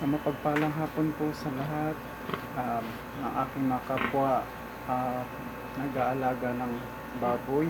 Sa mapagpalang hapon po sa lahat um, ng aking mga kapwa uh, nag-aalaga ng baboy.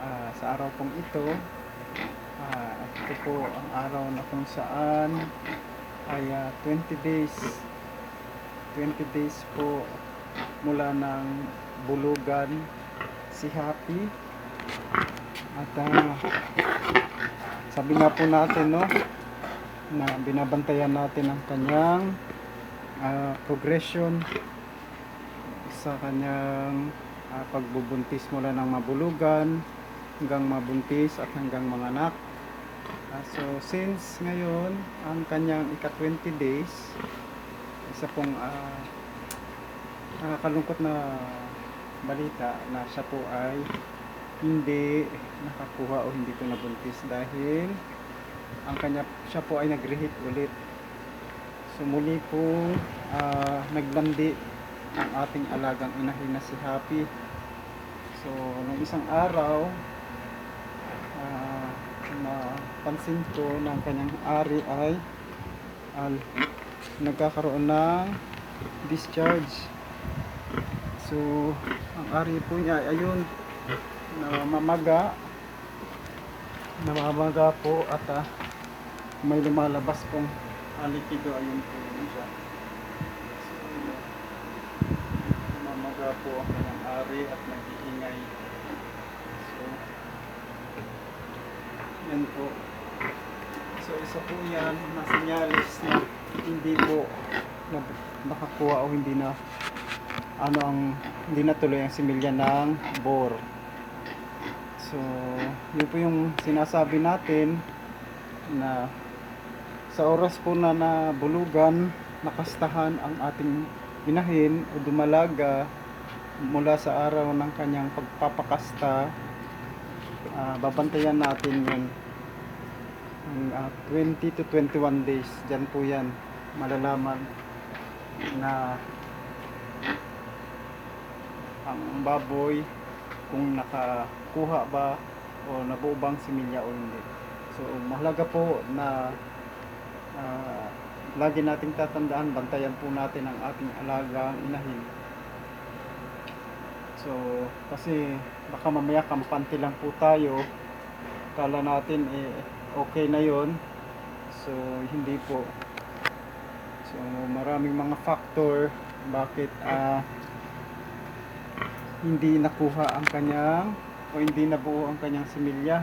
Ah, sa araw pong ito, ah, ito po ang araw na kung saan ay ah, 20 days 20 days po mula ng bulugan si Happy at ah, sabi nga po natin no na binabantayan natin ang kanyang ah, progression sa kanyang ah, pagbubuntis mula ng mabulugan hanggang mabuntis at hanggang mga anak. Ah, so since ngayon ang kanyang ika 20 days isa pong ah, nakakalungkot na balita na siya po ay hindi nakakuha o hindi ko nabuntis dahil ang kanya siya po ay nag-reheat ulit. So muli po ah, naglandi ang ating alagang inahin na si Happy. So nung isang araw ah, napansin ko na ang kanyang ari ay al, nagkakaroon ng discharge. So ang ari po niya ay ayun namamaga namamaga po at ah, may lumalabas pong alikido. Ayun po yun siya. So, namamaga po ang kanyang ari at nag-iingay. So yan po. So isa po yan na sinyalis na hindi po na nakakuha o hindi na ano ang hindi natuloy ang similya ng bore. So, yun po yung sinasabi natin na sa oras po na nabulugan, nakastahan ang ating inahin o dumalaga mula sa araw ng kanyang pagpapakasta, ah, babantayan natin yun ang ah, 20 to 21 days. Diyan po yan malalaman na ang baboy kung nakakuha ba o nabuo bang similya o hindi. So, mahalaga po na ah, lagi nating tatandaan, bantayan po natin ang ating alagang inahin. So, kasi baka mamaya kampante lang po tayo. Kala natin eh, okay na yon So, hindi po. So, maraming mga factor bakit ah hindi nakuha ang kanyang o hindi nabuo ang kanyang similya.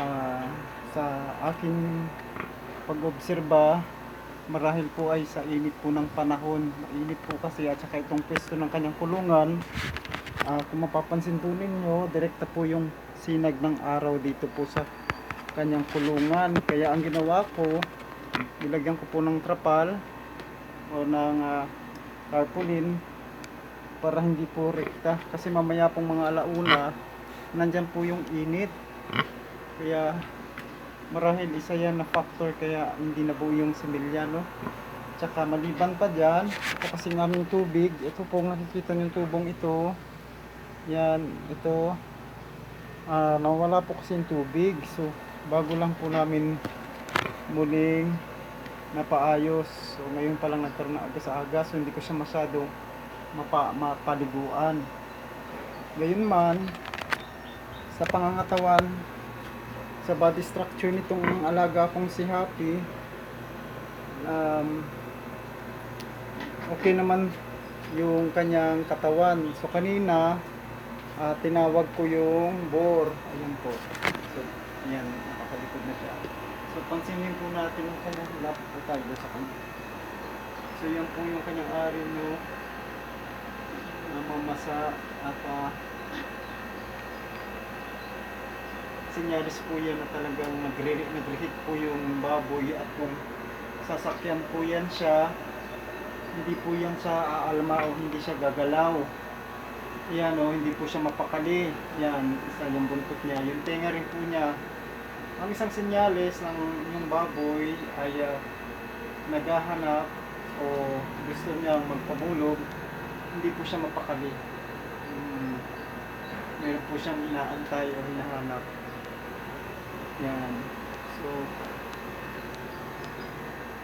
Ah, sa aking pag-obserba, marahil po ay sa init po ng panahon. Mainit po kasi at saka itong pwesto ng kanyang kulungan. Ah, kung mapapansin po ninyo, direkta po yung sinag ng araw dito po sa kanyang kulungan. Kaya ang ginawa ko, nilagyan ko po ng trapal o ng ah, tarpaulin para hindi po rekta kasi mamaya pong mga alauna nandyan po yung init kaya marahil isa yan na factor kaya hindi nabuo yung similya no? Tsaka maliban pa dyan ito kasi aming tubig. Ito po nakikita yung tubong ito. Yan ito. Ah nawala po kasi yung tubig. So bago lang po namin muling napaayos. So ngayon pa lang nagkaroon ng agas-agas so hindi ko siya masyadong mapa, mapaliguan. Gayon man, sa pangangatawan, sa body structure nitong alaga kong si Happy, um, okay naman yung kanyang katawan. So kanina, ah, tinawag ko yung bore. Ayan po. So, ayan, nakakalikod na siya. So, pansinin po natin yung kanyang lapit po tayo sa kanya. So, yan po yung kanyang ari no namamasa at uh, sinyalis po yan na talagang nagre nagre-hit po yung baboy at kung sasakyan po yan siya hindi po yan siya aalma o hindi siya gagalaw yan o hindi po siya mapakali yan isa yung buntot niya yung tenga rin po niya ang isang sinyalis ng yung baboy ay uh, naghahanap o gusto niyang magpabulog hindi po siya mapakali. Hmm. Meron po siyang inaantay o hinahanap. Yan. So,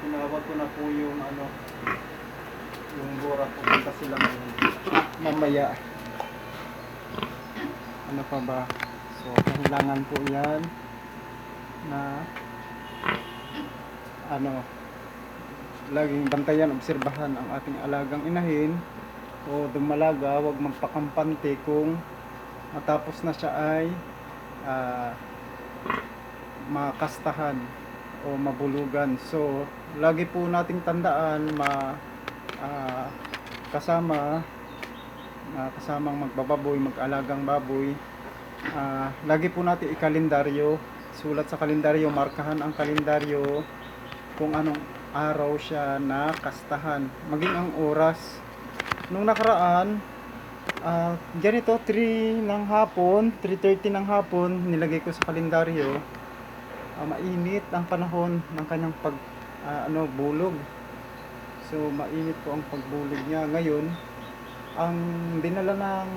tinawag ko na po yung ano, yung Bora pupunta sila ngayon. Mamaya. Ano pa ba? So, kailangan po yan na ano, laging bantayan, obserbahan ang ating alagang inahin o dumalaga, huwag magpakampante kung matapos na siya ay ah, makastahan o mabulugan. So, lagi po nating tandaan ma ah, kasama na kasamang magbababoy, mag-alagang baboy. ah, lagi po natin ikalendaryo, sulat sa kalendaryo, markahan ang kalendaryo kung anong araw siya na kastahan, maging ang oras. Nung nakaraan, ah ganito 3 ng hapon, 3:30 ng hapon, nilagay ko sa kalendaryo. Ah, mainit ang panahon ng kanyang pag ah, ano bulog. So mainit po ang pagbulog niya ngayon. Ang dinala ng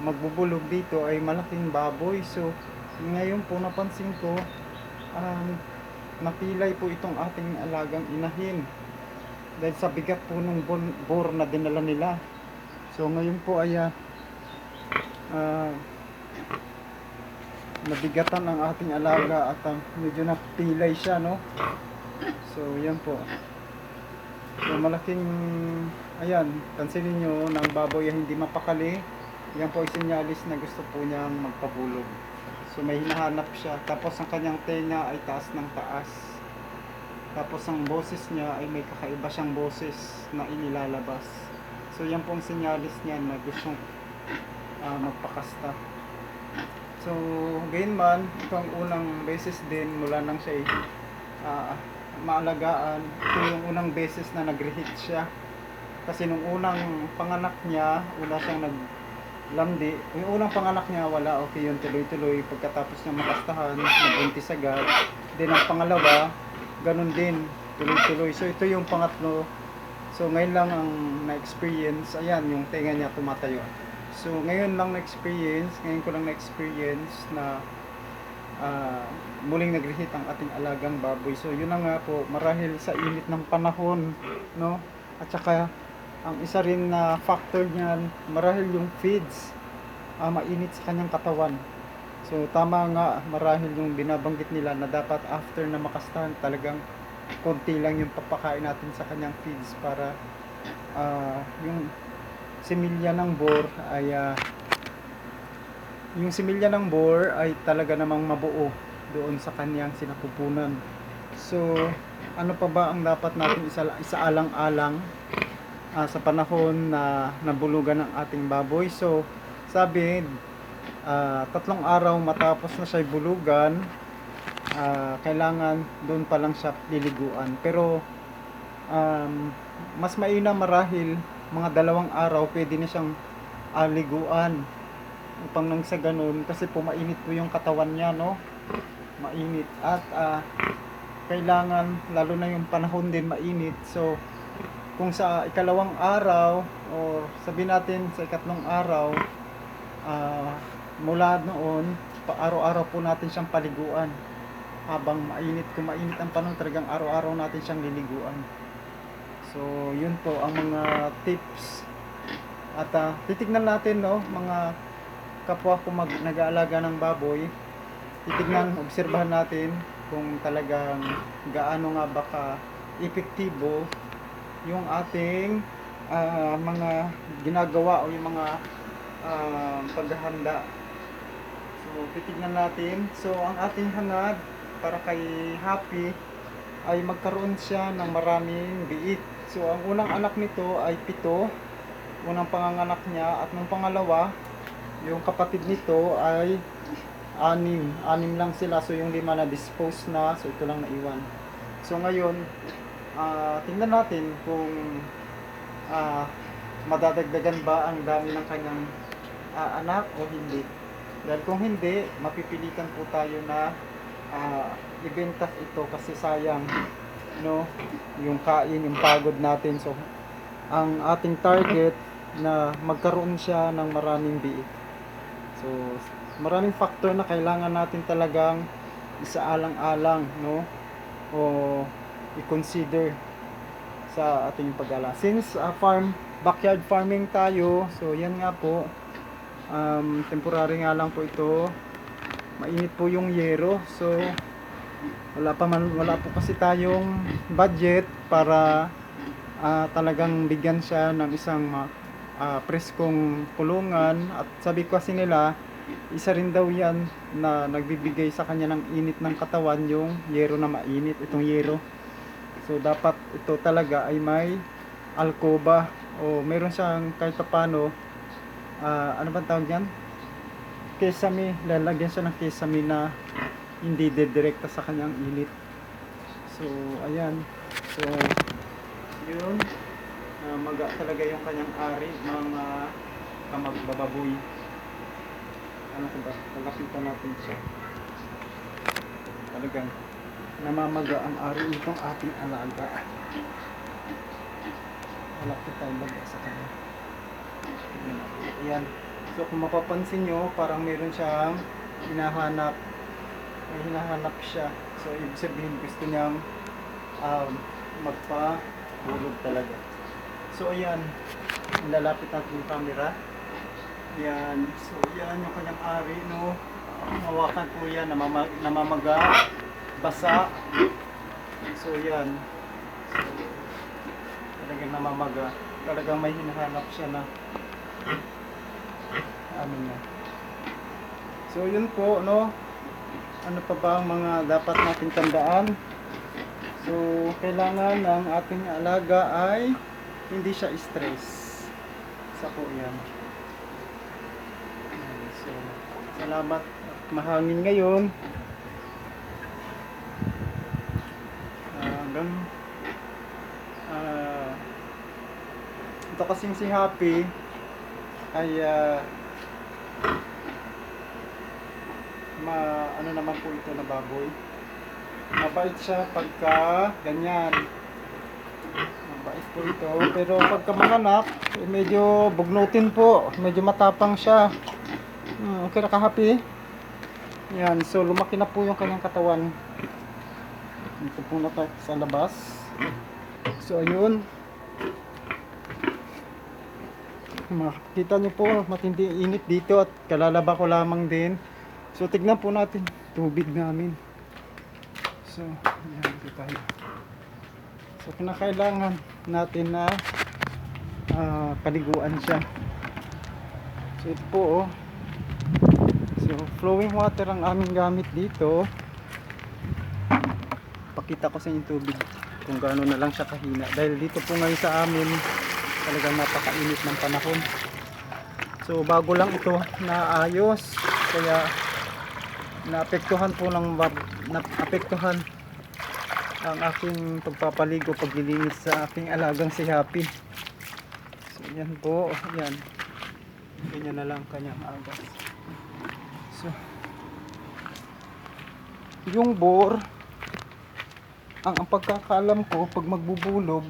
magbubulog dito ay malaking baboy. So ngayon po napansin ko um, napilay po itong ating alagang inahin dahil sa bigat po bon- bor na dinala nila. So ngayon po ay ah, nabigatan ang ating alaga at ang medyo napilay siya no. So yan po. So malaking ayan, pansinin nyo ng baboy ay hindi mapakali. Yan po ay sinyalis na gusto po niyang magpabulog. So may hinahanap siya. Tapos ang kanyang tenga ay taas ng taas. Tapos ang boses niya ay may kakaiba siyang boses na inilalabas. So yan po ang sinyalis niya na gustong ah, magpakasta. So gayon man, ito ang unang beses din mula nang siya ah, maalagaan. Ito yung unang beses na nag-reheat siya. Kasi nung unang panganak niya, una siyang nag landi. Yung unang panganak niya, wala, okay yun, tuloy-tuloy. Pagkatapos niya makastahan, nabuntis agad. Then ang pangalawa, ganun din, tuloy-tuloy. So ito yung pangatlo. So ngayon lang ang na-experience, ayan, yung tenga niya tumatayo. So ngayon lang na-experience, ngayon ko lang na-experience na ah, muling nag-reheat ang ating alagang baboy. So yun na nga po, marahil sa init ng panahon, no? At saka ang isa rin na factor niyan, marahil yung feeds, ah, mainit sa kanyang katawan. So tama nga, marahil yung binabanggit nila na dapat after na makastahan talagang konti lang yung papakain natin sa kanyang feeds para ah, yung similya ng bor ay ah, yung similya ng bor ay talaga namang mabuo doon sa kanyang sinapupunan. So, ano pa ba ang dapat natin isa, isaalang-alang ah, sa panahon na nabulugan ng ating baboy? So, sabi, ah, tatlong araw matapos na siya bulugan, ah, kailangan doon pa lang siya liliguan. Pero, um, mas mainam marahil mga dalawang araw pwede na siyang ah, liguan upang nang sa ganun kasi po mainit po yung katawan niya no? Mainit. At ah, kailangan lalo na yung panahon din mainit. So kung sa ikalawang araw o sabi natin sa ikatlong araw ah, mula noon araw-araw po natin siyang paliguan. Habang mainit kung mainit ang panahon talagang araw-araw natin siyang liliguan so yun po ang mga tips. At ah, titignan natin no mga kapwa ko mag nag-aalaga ng baboy. Titignan obserbahan natin kung talagang gaano nga baka epektibo yung ating ah, mga ginagawa o yung mga ah, paghahanda. So titignan natin. So ang ating hangad para kay Happy ay magkaroon siya ng maraming biik so ang unang anak nito ay pito unang panganganak niya at nung pangalawa yung kapatid nito ay anim. Anim lang sila. So yung lima na dispose na. So ito lang naiwan. So ngayon, ah tingnan natin kung ah madadagdagan ba ang dami ng kanyang ah, anak o hindi. Dahil kung hindi, mapipilitan po tayo na ah, ibenta ito kasi sayang no yung kain, yung pagod natin. So ang ating target na magkaroon siya ng maraming biik. So, maraming factor na kailangan natin talagang isaalang-alang, no? O i-consider sa ating pag-ala. Since ah, farm, backyard farming tayo, so yan nga po, um, temporary nga lang po ito. Mainit po yung yero, so wala pa man wala po kasi tayong budget para ah, talagang bigyan siya ng isang ah, preskong kulungan. At sabi ko kasi nila isa rin daw yan na nagbibigay sa kanya ng init ng katawan yung yero na mainit itong yero. So dapat ito talaga ay may alcoba o meron siyang kahit paano ah, ano ba tawag yan kesame lalagyan siya ng kesame na hindi dedirekta sa kanyang init. So, ayan. So, yun. Uh, maga talaga yung kanyang ari, mga kamagbababoy. Ano ko ba? Palapitan natin siya. Talagang namamaga ang ari itong ating alaga. Malapit tayo baga sa kanya. Natin. Ayan. So, kung mapapansin nyo, parang meron siyang hinahanap may hinahanap siya. So, ibig sabihin gusto niyang um, magpa-bulog talaga. So, ayan. Lalapit natin yung camera. Yan. So, yan yung kanyang ari, no? Hawakan po yan. Namama namamaga. Basa. So, yan. So, talagang namamaga. Talagang may hinahanap siya na ano na. So, yun po, no? ano pa ba ang mga dapat nating tandaan? So, kailangan ng ating alaga ay hindi siya stress. Sa po yan. So, salamat. At mahangin ngayon. Ah, Hanggang ah, ito kasing si Happy ay ah, ma ano naman po ito na baboy. Mabait siya pagka ganyan. Mabait po ito. Pero pagka manganak, eh, medyo bugnutin po. Medyo matapang siya. Hmm, okay na ka happy? Yan, so lumaki na po yung kanyang katawan. Dito po na sa labas. So ayun. Makikita niyo po, matindi init dito at kalalaba ko lamang din. So tignan po natin tubig namin. So, yan dito tayo. So kinakailangan natin na ah, paliguan siya. So ito po oh. So flowing water ang aming gamit dito. Pakita ko sa inyo tubig kung gaano na lang siya kahina. Dahil dito po ngayon sa amin talagang napakainit ng panahon. So bago lang ito naayos kaya naapektuhan po ng naapektuhan ang aking pagpapaligo paglilinis sa aking alagang si Happy. So yan po, yan. Ganyan na lang kanyang agas. So yung bore ang, ang pagkakaalam ko pag magbubulog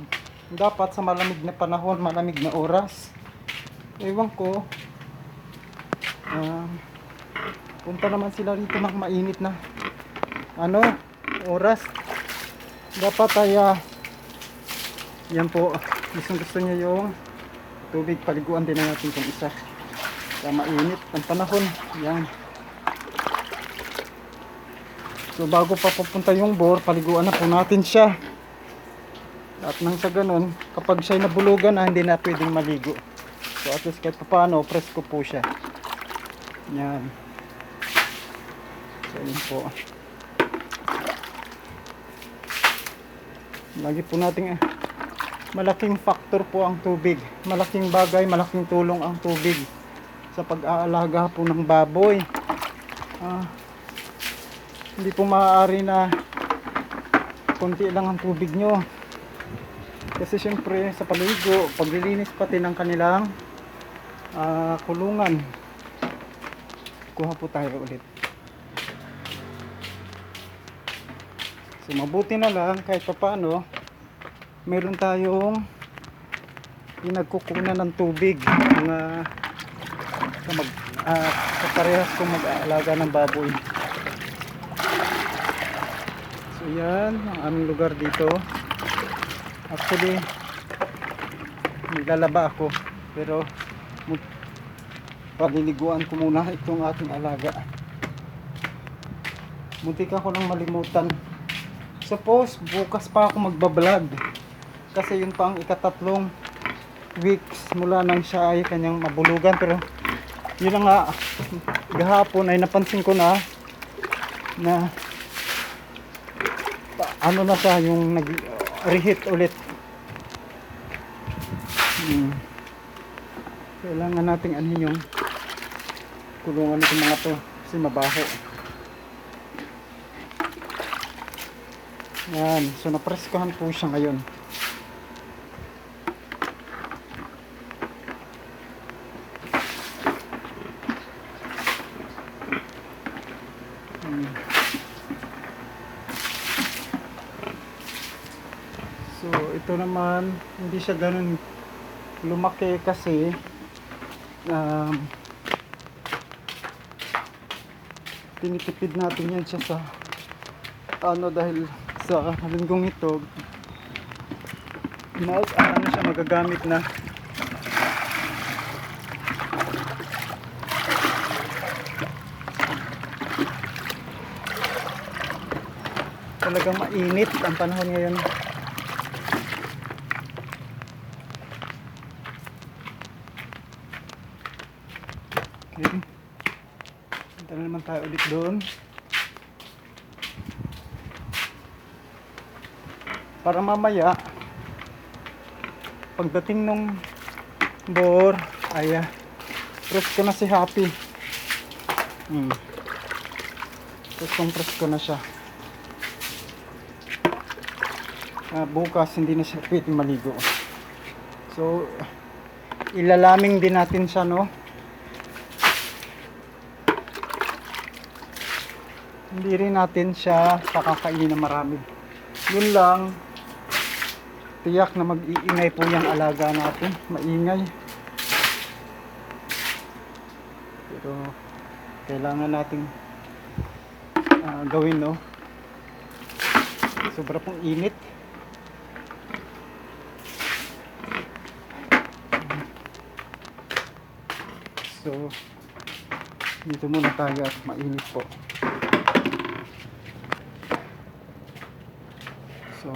dapat sa malamig na panahon, malamig na oras. Ewan ko. Ah, punta naman sila rito ng mainit na ano, oras. Dapat ay ah, yan po, gusto gusto niya yung tubig paliguan din na natin kung isa. Kaya mainit ang panahon. Yan. So bago pa pupunta yung bore, paliguan na po natin siya. At nang sa ganun, kapag siya'y nabulugan na, hindi na pwedeng maligo. So at least kahit paano, presko po siya. Yan. So po. Lagi po nating eh, malaking factor po ang tubig. Malaking bagay, malaking tulong ang tubig sa pag-aalaga po ng baboy. Ah, hindi po maaari na konti lang ang tubig nyo. Kasi syempre sa paligo, paglilinis pati ng kanilang ah, kulungan. Kuha po tayo ulit. So mabuti na lang kahit papaano meron tayong pinagkukunan ng tubig mga kamag ah, kaparehas kong mag-aalaga ng baboy. So Ayan, ang aming lugar dito. Actually, naglalaba ako. Pero, paliliguan ko muna itong ating alaga. Muntik ako nang malimutan. Suppose, bukas pa ako magbablog. Kasi yun pa ang ikatatlong weeks mula nang siya ay kanyang mabulugan. Pero, yun nga, gahapon ay napansin ko na na ano na siya yung nag reheat ulit hmm. kailangan nating ano yung kulungan itong mga to kasi mabaho yan so napreskohan po siya ngayon. So, ito naman, hindi siya ganun lumaki kasi um, tinitipid natin yan siya sa ano dahil sa linggong ito mag, ano siya magagamit na talagang mainit ang panahon ngayon Okay. Punta na naman tayo ulit doon. Para mamaya, pagdating nung bor, ay uh, presko na si Happy. Hmm. Preskong presko na siya. Ah, bukas hindi na siya pwedeng maligo. So, ilalaming din natin siya, no? hindi rin natin siya pakakainin na marami. Yun lang, tiyak na mag-iingay po yung alaga natin. Maingay. Pero, kailangan nating ah, gawin, no? Sobra pong init. So, dito muna tayo at mainit po. So,